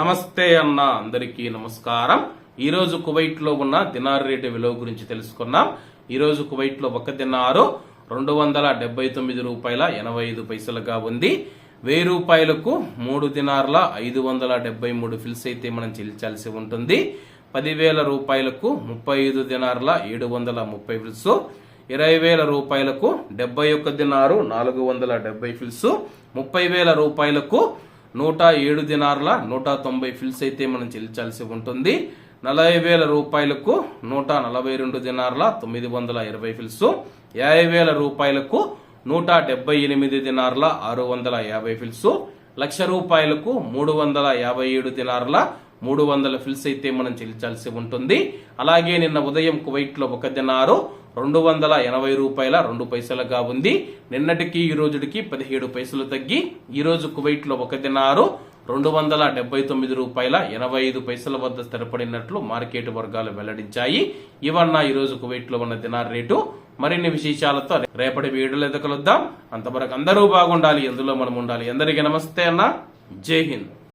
నమస్తే అన్న అందరికీ నమస్కారం. ఈరోజు కువైట్లో ఉన్న దినార్ రేటు విలువ గురించి తెలుసుకున్నాం. ఈరోజు కువైట్లో ఒక దినారు రెండు వందల డెబ్బై తొమ్మిది రూపాయల ఎనభై ఐదు పైసలుగా ఉంది. వెయ్యి రూపాయలకు మూడు దినార్ల ఐదు వందల డెబ్బై మూడు ఫిల్స్ అయితే మనం చెల్లించాల్సి ఉంటుంది. పదివేల రూపాయలకు ముప్పై ఐదు దినార్ల ఏడు వందల ముప్పై ఫిల్స్. ఇరవై వేల రూపాయలకు డెబ్బై ఒక్క దినారు నాలుగు వందల డెబ్బై ఫిల్స్. ముప్పై వేల రూపాయలకు నూట ఏడు దినార్ల నూట తొంభై ఫిల్స్ అయితే మనం చెల్లించాల్సి ఉంటుంది. నలభై వేల రూపాయలకు నూట నలభై రెండు దినార్ల తొమ్మిది వందల ఇరవై ఫిల్స్. యాభై వేల రూపాయలకు నూట డెబ్బై ఎనిమిది దినార్ల ఆరు వందల యాభై ఫిల్స్. లక్ష రూపాయలకు మూడు వందల యాభై ఏడు దినార్ల మూడు వందల ఫిల్స్ అయితే మనం చెల్లించాల్సి ఉంటుంది. అలాగే నిన్న ఉదయం కువైట్లో ఒక దినారు రెండు వందల ఎనభై రూపాయల రెండు పైసలుగా ఉంది. నిన్నటికి ఈ రోజుకి పదిహేడు పైసలు తగ్గి ఈ రోజు కువైట్లో ఒక దినారు రెండు వందల డెబ్బై తొమ్మిది రూపాయల ఎనభై ఐదు పైసల వద్ద స్థిరపడినట్లు మార్కెట్ వర్గాలు వెల్లడించాయి. ఇవన్న ఈ రోజు కువైట్లో ఉన్న దినార్ రేటు. మరిన్ని విశేషాలతో రేపటి వీడియోలు ఎదుకలుద్దాం అంతవరకు అందరూ బాగుండాలి. ఎందులో మనం ఉండాలి? అందరికీ నమస్తే అన్న. జై హింద్.